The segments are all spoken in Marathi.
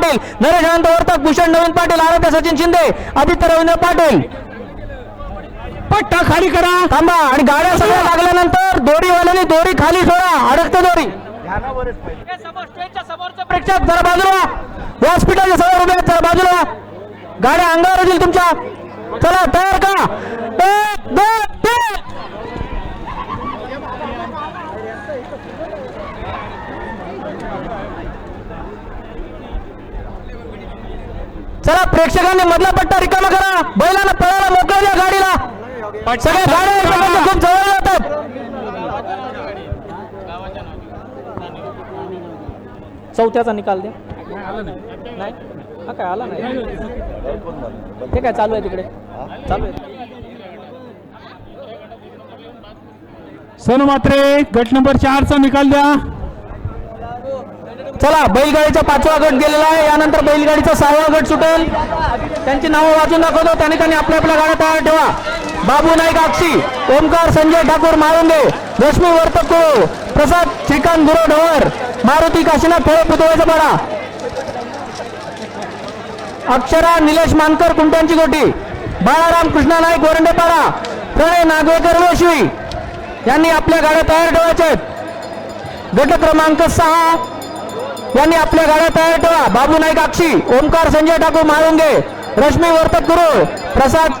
पाटील नरेश अनंत वर्तक भूषण नवीन पाटील आराध्य सचिन शिंदे आदित्य रवींद्र पाटील. पट्टा खाली करा. थांबा आणि गाड्या सगळ्या लागल्यानंतर दोरीवाल्याने दोरी खाली सोडा अडकते दोरी. प्रेक्षक जरा बाजूला हॉस्पिटलच्या समोर उभे जरा बाजूला गाड्या अंगावर येतील तुमच्या. चला तयार का एक दोन तीन चला प्रेक्षकांनी मधला पट्टा रिकामा करा. बैलांना पळायला मोकळं द्या गाडीला. सगळे गाड्या एकमेकांच्या खूप जवळ जातात. चौथ्याचा निकाल द्या. नाही? हा काय आला नाही? ते काय चालू आहे तिकडे? चालू आहे. सोनमात्रे गट नंबर चारचा निकाल द्या. चला बैलगाडीचा पाचवा गट गेलेला आहे. यानंतर बैलगाडीचा सहावा गट सुटेल. त्यांची नावं वाचून दाखवतो. त्याने त्यांनी आपल्या आपल्या गाड्या तयार ठेवा. बाबू नाईक आक्षी ओमकार संजय ठाकूर मारुंदे रश्मी वर्तको प्रसाद श्रीकांत गुरव मारुती काशीनाथ फळे पुतळ्याचा पाडा. अक्षरा निलेश मानकर कुंट्यांची गोटी. बाळाराम कृष्णा नाईक वरंडेपाडा प्रणय नागवेकर वशी यांनी आपल्या गाड्या तयार ठेवायच्या आहेत. गट क्रमांक सहा यांनी आपल्या गाड्या तयार ठेवा. बाबू नाईक आक्षी ओमकार संजय ठाकूर माळुंगे रश्मी वर्तक गुरुळ प्रसाद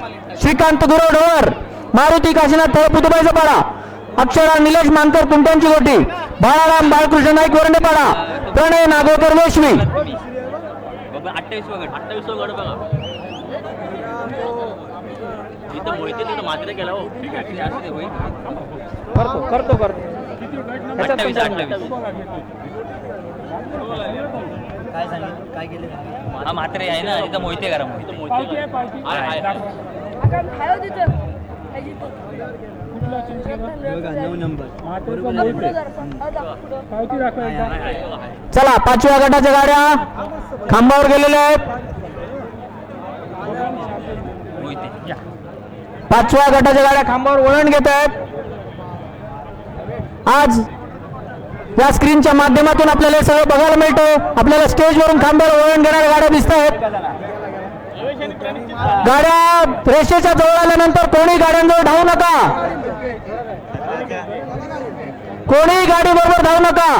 श्रीकांत गुरव ढवळ मारुती काशीनाथ पुतुबाईचा पाडा अक्षरा निलेश मानकर कुंट्यांची गोटी बाळाराम बाळकृष्ण नाईक वरंडेपाडा प्रणय नागोकर वेशवी बाबा अठ्ठावीस गट मोहिते तिथं मात्र केला हो मात्रे आहे ना इथं मोहिते करा मोहिते. चला पाचव्या गटाच्या गाड्या खांबावर गेलेल्या आहेत. पाचव्या गटाच्या गाड्या खांबावर वळण घेत आहेत. आज या स्क्रीनच्या माध्यमातून आपल्याला हे सगळं बघायला मिळतं. आपल्याला स्टेजवरून खांबावर वळण घेणाऱ्या गाड्या दिसत आहेत गाड्या रेषेच्या जवळ आल्यानंतर कोणी गाड्यांजवळ धावू नका. कोणी गाडी बरोबर धावू नका.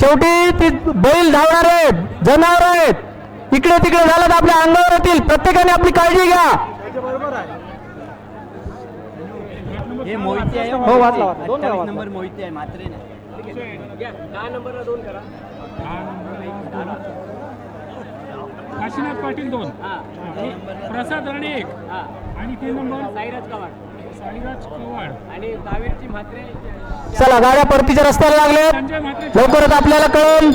शेवटी ती बैल धावणार आहेत जनावर आहेत. इकडे तिकडे झालं तर आपल्या अंगावर येतील. प्रत्येकाने आपली काळजी घ्या. हे मोहिते आहे हो, वाचला, वाचला. दोन वेळा. नंबर मोहिते आहे मात्रे नाही. काशीनाथ पाटील दोन. प्रसाद राणे एक आणि तीन नंबर साईराज कवाड साईराज कवाड आणि दहावीची म्हात्रे. चला गाड्या परतीच्या रस्त्याला लागले. लवकरच आपल्याला कळेल.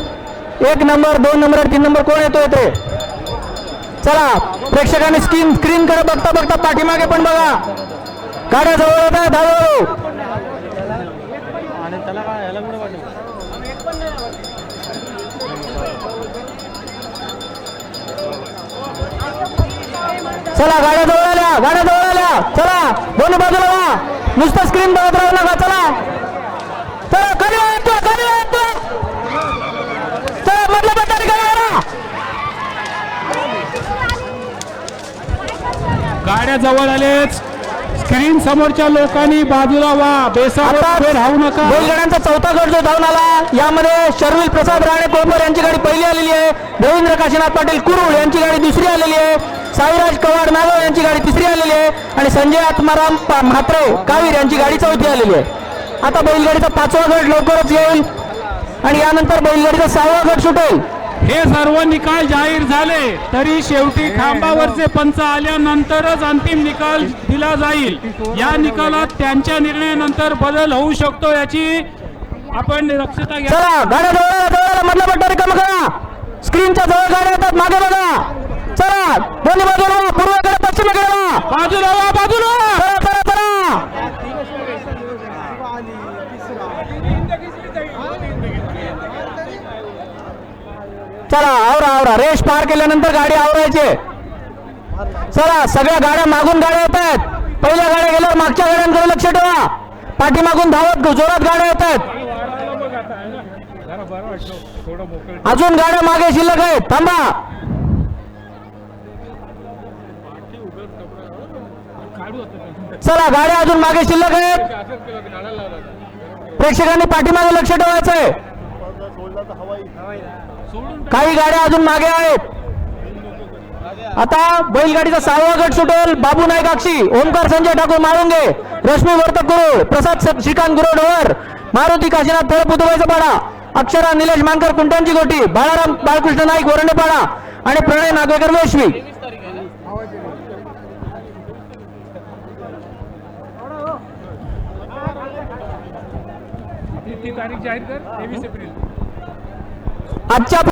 एक नंबर दोन नंबर तीन नंबर कोण येतोय ते चला प्रेक्षकांनी स्क्रीन स्क्रीन कडे बघता बघता पाठीमागे पण बघा. गाड्या जवळ येत आहेत हळूहळू चला गाड्या जवळ आल्या गाड्या जवळ आल्या. चला दोन्ही बाजूला वा नुसतं स्क्रीन बघत राहू नका चला. चला कमी येतो कमी येतो चला मधल्या बंधारी करा गाड्या जवळ आलेच स्क्रीन समोरच्या लोकांनी बाजूला वा बेसावर राहू नका. बैलगाड्यांचा चौथा गट जो धावून आला यामध्ये शर्विल प्रसाद राणे कोपर यांची गाडी पहिली आलेली आहे. रवींद्र काशीनाथ पाटील कुरुळ यांची गाडी दुसरी आलेली आहे. साईराज कवाड नागव यांची गाडी तिसरी आलेली आहे. आणि संजय आत्माराम म्हात्रे कावीर यांची गाडी चौथी आलेली आहे. आता बैलगाडीचा पाचवा गट लवकरच येईल. आणि यानंतर बैलगाडीचा सहावा गट सुटेल. हे सर्व निकाल जाहीर झाले तरी शेवटी खांबावरचे पंच आल्यानंतरच अंतिम निकाल दिला जाईल. या निकालात त्यांच्या निर्णयानंतर बदल होऊ शकतो याची आपण दक्षता घ्या. चला गाड्या जवळ आल्या, जवळ आल्या, मधला पट्टा रिकामा करा. स्क्रीनच्या जवळ गाड्या येतात मागे बघा. चला दोन्ही बाजूला पूर्वेकडे पश्चिमेकडे. बाजूला बाजूला. चला चला चला. चला आवरा आवरा. रेस पार केल्यानंतर गाडी आवरायची. चला सगळ्या गाड्या मागून गाड्या येत आहेत. पहिल्या गाड्या गेल्यावर मागच्या गाड्यांकडे लक्ष ठेवा. पाठीमागून धावत जोरात गाड्या येत आहेत. अजून गाड्या मागे शिल्लक आहेत. थांबा. चला गाड्या अजून मागे शिल्लक आहेत. प्रेक्षकांनी पाठीमागे लक्ष ठेवायचंय. काही गाड्या अजून मागे आहेत. आता बैलगाडीचा सहावा गट सुटेल. बाबू नाईक अक्षी ओमकार संजय ठाकूर माळुंगे रश्मी वर्तक गुरुळ प्रसाद श्रीकांत गुरुडवर मारुती काशीनाथ थळ पुतुबाईचा पाडा अक्षरा निलेश मानकर कुंटांची गोटी बाळाराम बाळकृष्ण नाईक वरंडेपाडा आणि प्रणय नागवेकर वेशवी. तारीख जाहीर कर. तेवीस एप्रिल. आजच्या